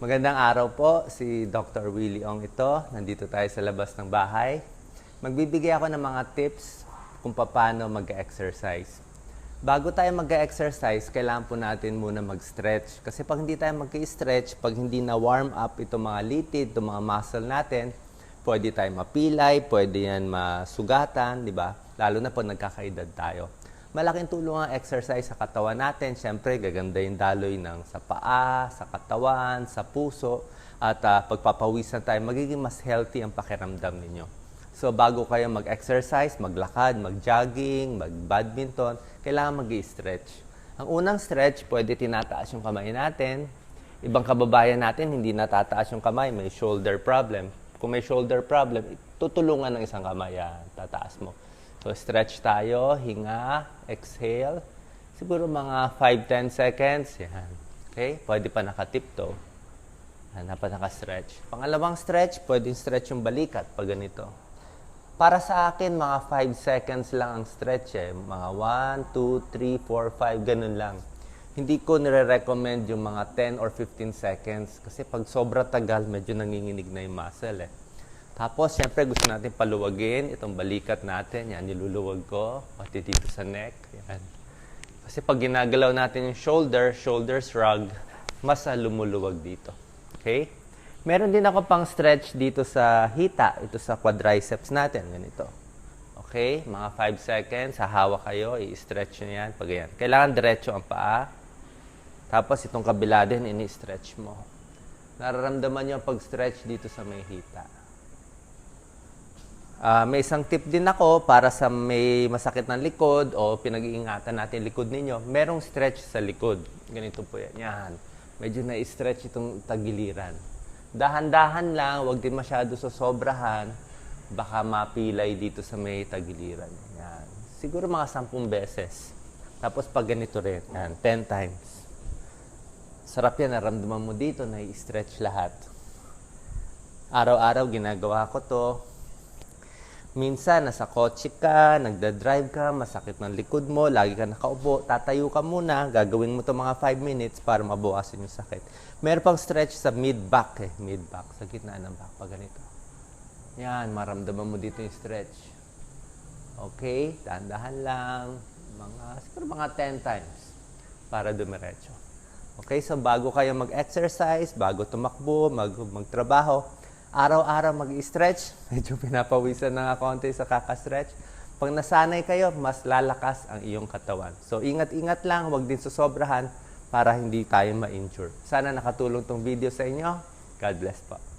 Magandang araw po, si Dr. Willie Ong ito. Nandito tayo sa labas ng bahay. Magbibigay ako ng mga tips kung paano mag-exercise. Bago tayo mag-exercise, kailangan po natin muna mag-stretch. Kasi pag hindi tayo mag-stretch, pag hindi na warm up itong mga litid, itong mga muscle natin, pwede tayo mapilay, pwede yan masugatan, di ba? Lalo na pag nagkakaedad tayo. Malaking tulong ang exercise sa katawan natin. Siyempre, gaganda yung daloy ng sa paa, sa katawan, sa puso. At ah, pagpapawisan tayo, magiging mas healthy ang pakiramdam ninyo. So, bago kayo mag-exercise, maglakad, mag-jogging, mag-badminton, kailangan mag stretch Ang unang stretch, pwede tinataas yung kamay natin. Ibang kababayan natin, hindi natataas yung kamay, may shoulder problem. Kung may shoulder problem, tutulungan ng isang kamay, yan, tataas mo. So, stretch tayo, hinga, exhale. Siguro mga 5-10 seconds, yan. Okay? Pwede pa nakatiptoe. Yan, dapat naka-stretch. Pangalawang stretch, pwedeng stretch yung balikat pag ganito. Para sa akin, mga 5 seconds lang ang stretch eh. Mga 1, 2, 3, 4, 5, ganun lang. Hindi ko nire-recommend yung mga 10 or 15 seconds kasi pag sobra tagal, medyo nanginginig na yung muscle eh. Tapos, syempre, gusto natin paluwagin itong balikat natin. Yan, niluluwag ko. Pati dito sa neck. Yan. Kasi pag ginagalaw natin yung shoulder, shoulder shrug, mas ah, lumuluwag dito. Okay? Meron din ako pang stretch dito sa hita, ito sa quadriceps natin, ganito. Okay? Mga 5 seconds, hahawa kayo, i-stretch nyo yan. Pag yan. Kailangan diretso ang paa. Tapos itong kabila din, ini-stretch mo. Nararamdaman nyo pag-stretch dito sa may hita. Ah, may isang tip din ako para sa may masakit ng likod o pinag-iingatan natin likod ninyo. Merong stretch sa likod. Ganito po yan. Yan. Medyo na-stretch itong tagiliran. Dahan-dahan lang, wag din masyado sa sobrahan. Baka mapilay dito sa may tagiliran. Yan. Siguro mga sampung beses. Tapos pag ganito rin, yan, 10 times. Sarap yan, naramdaman mo dito, na-stretch lahat. Araw-araw ginagawa ko to. Minsan, nasa kotse ka, nagda-drive ka, masakit ng likod mo, lagi ka nakaupo, tatayo ka muna, gagawin mo to mga 5 minutes para mabawasan yung sakit. Meron pang stretch sa mid-back eh, mid-back, sa gitna ng back, pag ganito. Yan, maramdaman mo dito yung stretch. Okay, dahan-dahan lang, mga, siguro mga 10 times para dumiretso. Okay, so bago kayo mag-exercise, bago tumakbo, mag magtrabaho, araw-araw mag-stretch. Medyo pinapawisan na nga konti sa kakastretch. Pag nasanay kayo, mas lalakas ang iyong katawan. So, ingat-ingat lang, huwag din susobrahan para hindi tayo ma-injure. Sana nakatulong tong video sa inyo. God bless po.